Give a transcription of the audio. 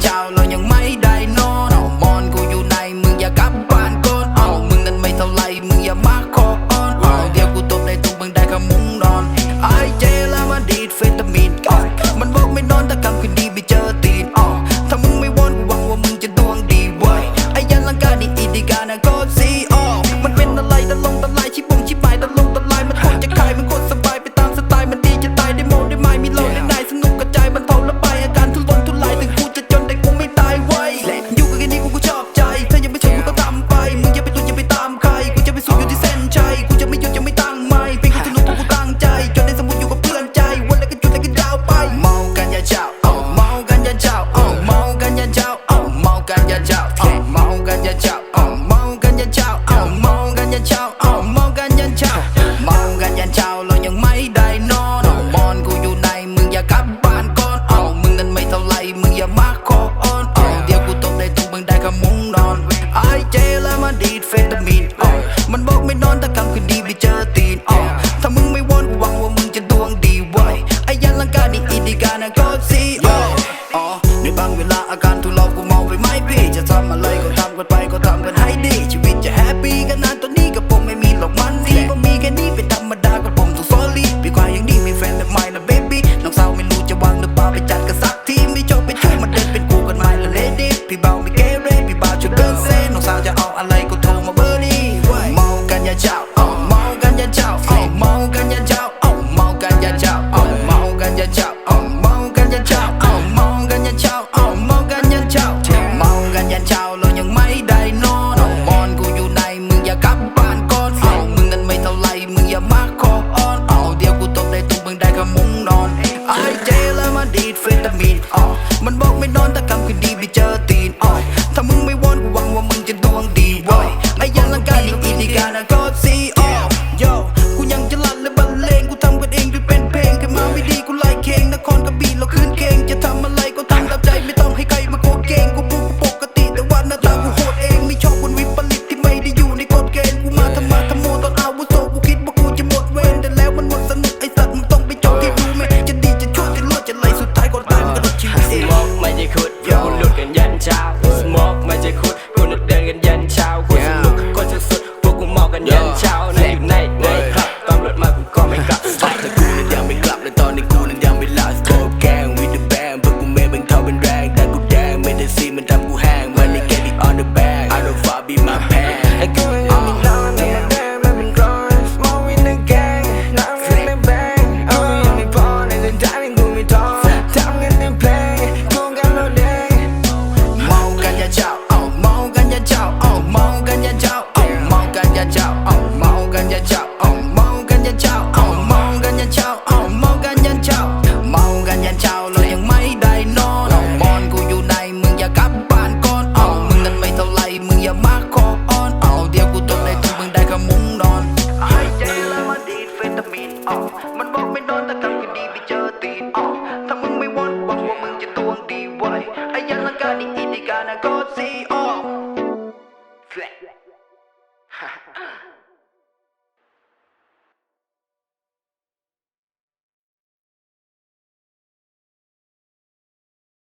chao. าดีดเฟตามีนอ่อมันบอกไม่นอนถ้าคำคืนดีไปเจอตีนอ่อถ้ามึงไม่วนกูหวังว่ามึงจะดวงดีไว้ไอ้ยันลังการนี่อีดีการนะก็สีอ่ออ๋อในบางเวลาอาการทุเลากูมองไปไหมพี่ จะทำอะไรก็ทำกันไปก็ทำกันให้ดี